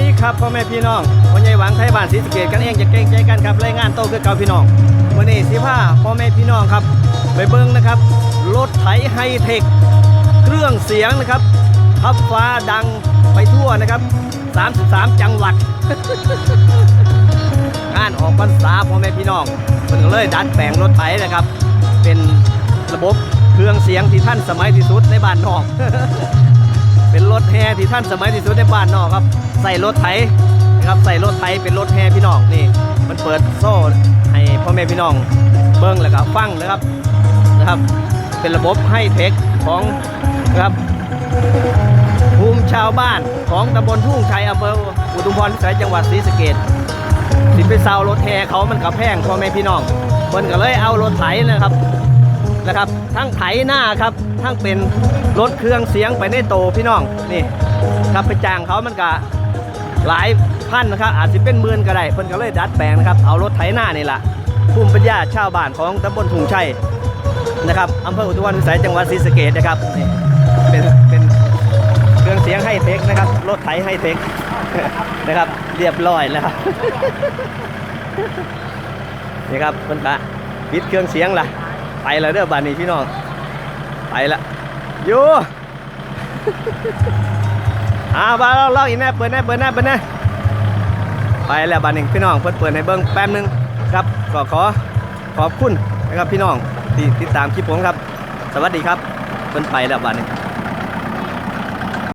ดีครับพ่อแม่พี่น้องพ่อใหญ่หวังไทยบ้านศรีสะเกดกันเองจะเก่งใจกันครับรายงานโตคือเก่าพี่น้องวันนี้สิพาพ่อแม่พี่น้องครับ ไปเบิ้งนะครับรถไถไฮเทคเครื่องเสียงนะครับทับฟ้าดังไปทั่วนะครับ 33 จังหวัด งานออกพรรษาพ่อแม่พี่น้องเพิ่นก็เลยดัดแปลงรถไถนะครับ เป็นระบบเครื่องเสียงที่ท่านสมัยที่สุดในบ้านนอก แฮที่ท่านสมัยที่สุดในบ้านนอกครับ ใส่รถไถนะครับใส่รถไถเป็นรถแฮพี่น้องนี่ มันเปิดโซ่ให้พ่อแม่พี่น้องเบิ้งแล้วก็ฟังนะครับนะครับ เป็นระบบให้เทคของนะครับภูมิชาวบ้านของตำบลทุ่งชัยอำเภออุทุมพรพิสัยจังหวัดศรีสะเกษสิไปเซารถแฮเขามันกับแพงพ่อแม่พี่น้องเพิ่นก็เลยเอารถไถนะครับ นะครับ ทั้งไถหน้าครับ ทั้งเป็นรถเครื่องเสียงไปในโตพี่น้องนี่ครับไปจ้างเขามันก็หลายพันนะครับ อาจจะเป็นหมื่นก็ได้เพิ่นก็เลยดัดแปลงนะครับเอารถไถหน้านี่แหละภูมิปัญญาชาวบ้านของตำบลถุงชัยนะครับอำเภออุทุมพรพิสัยจังหวัดศรีสะเกษนะครับนี่เป็นเป็นเครื่องเสียงไฮเทคนะครับรถไถไฮเทคนะครับเรียบร้อยแล้วครับนี่ครับเพิ่นกะปิดเครื่องเสียงล่ะ ไปแล้วเด้อบานนี้พี่น้อง ไปละอยู่อ่าบ้านเราเล่าอีกแน่เปิดแน่เปิดแน่เปิดแน่ไปแล้วบานนี้พี่น้องเพิ่นเปิดให้เบิ้งแป๊บหนึงครับก็ขอขอบคุณนะครับพี่น้องที่ติดตามคลิปผมครับ สวัสดีครับเพิ่นไปแล้วบานนี้